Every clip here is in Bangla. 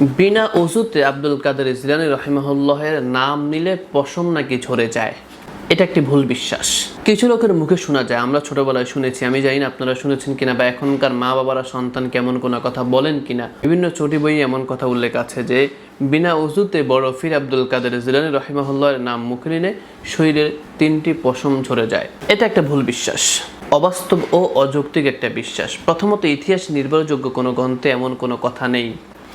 বিনা ওষুধে আব্দুল কাদের ইসলানী রহিমাহুল্লাহের নাম নিলে পশম নাকি ঝরে যায়? এটা একটি ভুল বিশ্বাস। কিছু লোকের মুখে শোনা যায়, আমরা ছোটবেলায় শুনেছি, আমি জানি না আপনারা শুনেছেন কিনা বা এখনকার মা বাবারা সন্তান কেমন কোনো কথা বলেন কিনা। বিভিন্ন চটি বই এমন কথা উল্লেখ আছে যে, বিনা ওষুধে বড় ফির আব্দুল কাদের জিলানি রহিমাহুল্লাহের নাম মুখে নিলে শরীরের তিনটি পশম ঝরে যায়। এটা একটা ভুল বিশ্বাস। অবাস্তব ও অযৌক্তিক একটা বিশ্বাস। প্রথমত, ইতিহাস নির্ভরযোগ্য কোনো গ্রন্থে এমন কোনো কথা নেই।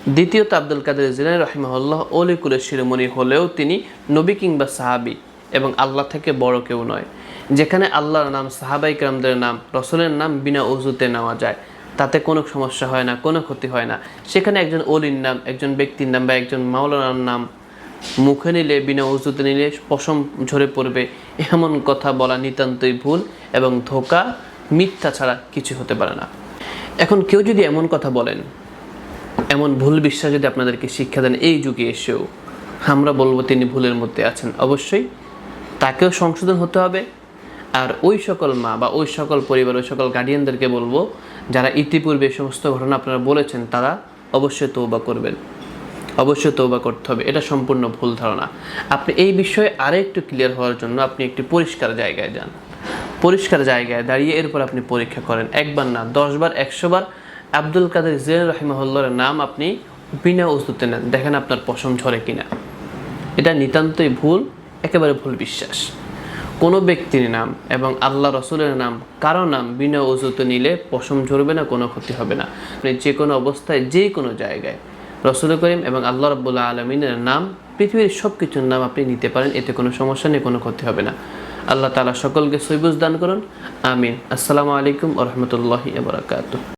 দ্বিতীয়ত আব্দুল কাদের জিলানি রহিমাহুল্লাহ অলিকুলের শিরোমণি হলেও তিনি নবী কিংবা সাহাবি এবং আল্লাহ থেকে বড় কেউ নয়। যেখানে আল্লাহর নাম, সাহাবাই কেরামদের নাম, রসলের নাম বিনা অজুতে নেওয়া যায়। তাতে কোনো সমস্যা হয় না, কোনো ক্ষতি হয় না। সেখানে একজন অলির নাম, একজন ব্যক্তির নাম বা একজন মাওলানার নাম মুখে নিলে, বিনা অজুতে নিলে পশম ঝরে পড়বে। এমন কথা বলা নিতান্তই ভুল এবং ধোকা, মিথ্যা ছাড়া কিছু হতে পারে না। এখন কেউ যদি এমন কথা বলেন এমন ভুল বিশ্বাস যদি আপনাদেরকে শিক্ষা দেন, এই যুগে এসেও আমরা বলব তিনি ভুলের মধ্যে আছেন। অবশ্যই তাকেও সংশোধন হতে হবে। আর ওই সকল মা বা ওই সকল পরিবার, ওই সকল গার্ডিয়ানদেরকে বলব, যারা ইতিপূর্বে সমস্ত ঘটনা আপনারা বলেছেন, তারা অবশ্যই তৌবা করবেন। অবশ্যই তৌবা করতে হবে। এটা সম্পূর্ণ ভুল ধারণা। আপনি এই বিষয়ে আরেকটু ক্লিয়ার হওয়ার জন্য আপনি একটি পরিষ্কার জায়গায় যান। পরিষ্কার জায়গায় দাঁড়িয়ে এরপর আপনি পরীক্ষা করেন। একবার না দশবার একশোবার আব্দুল কাদের জিয়ান রহিমহল্লার নাম আপনি বিনা ওষুধে নেন। দেখেন আপনার পশম ঝরে কিনা। এটা নিতান্তই ভুল, একেবারে ভুল বিশ্বাস। কোনো ব্যক্তির নাম এবং আল্লাহ রসুলের নাম কারও নাম বিনা ওজুতে নিলে পশম ঝরবে না, কোনো ক্ষতি হবে না। আপনি যে কোনো অবস্থায়, যে কোনো জায়গায় রসুল করিম এবং আল্লাহ রব্বুল্লাহ আলমিনের নাম, পৃথিবীর সব কিছুর নাম আপনি নিতে পারেন, এতে কোনো সমস্যা নেই, কোনো ক্ষতি হবে না। আল্লাহ তালা সকলকে সৈবুজ দান করুন। আমিন। আসসালামু আলাইকুম ওরহমতুল্লাহি বরাকাতু